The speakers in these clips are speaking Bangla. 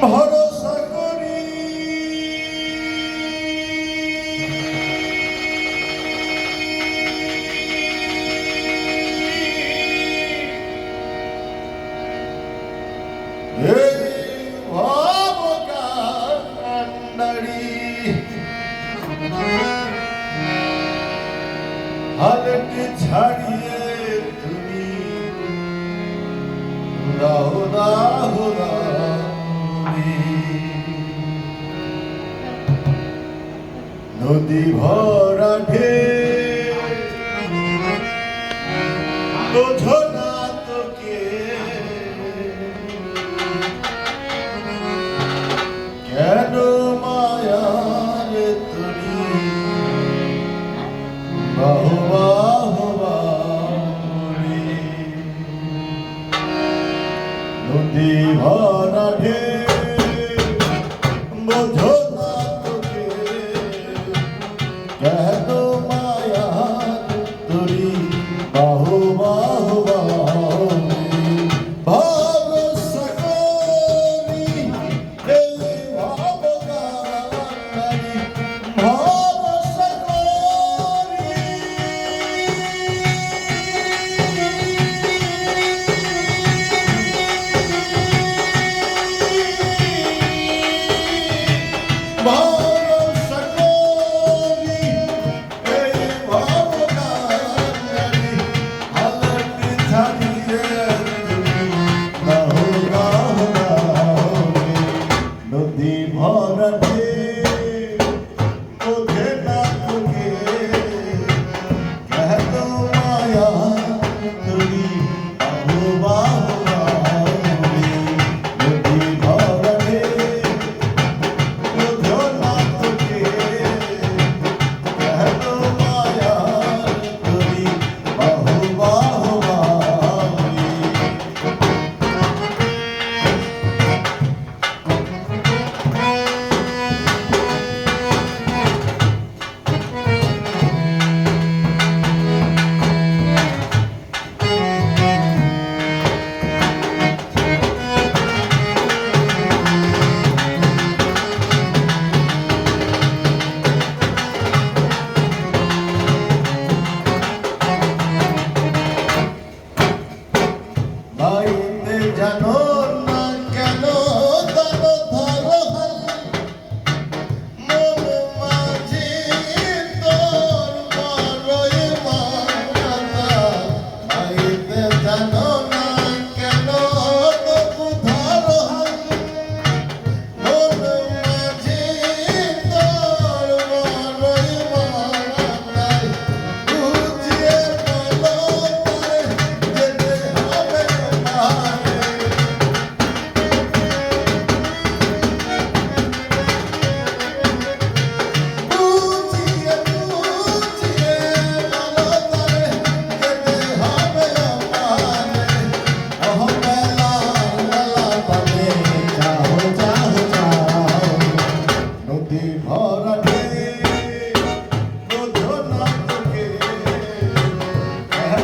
ভরসা করি। হালটি ছাড়িয়ে রওনা হুদা নদী ভরা ঢে I'll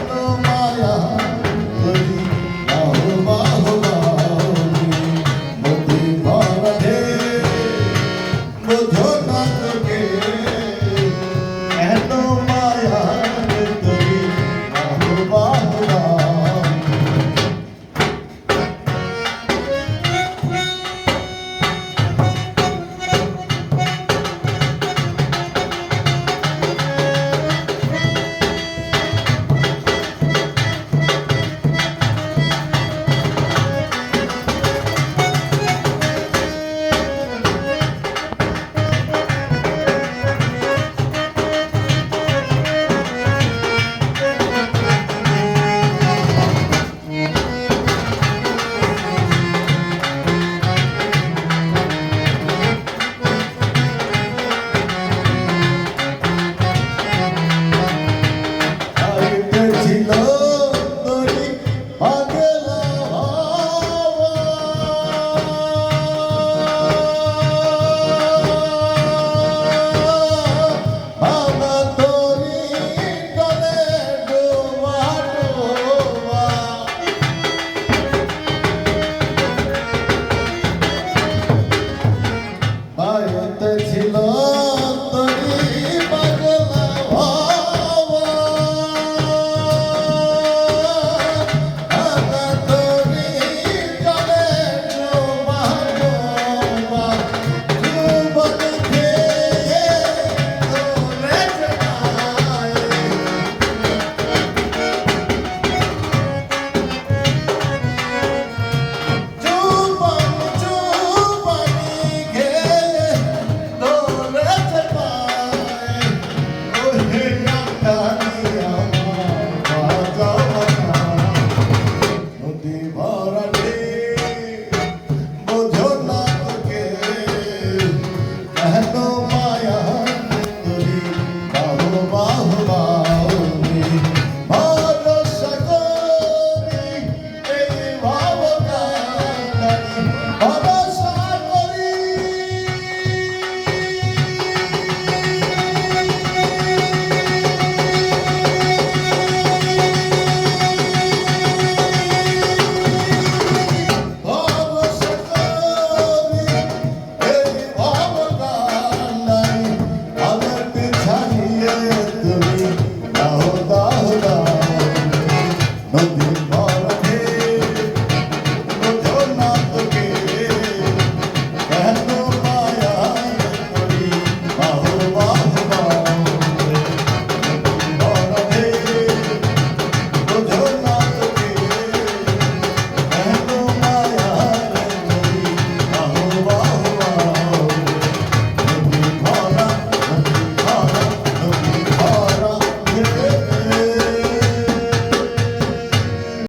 তো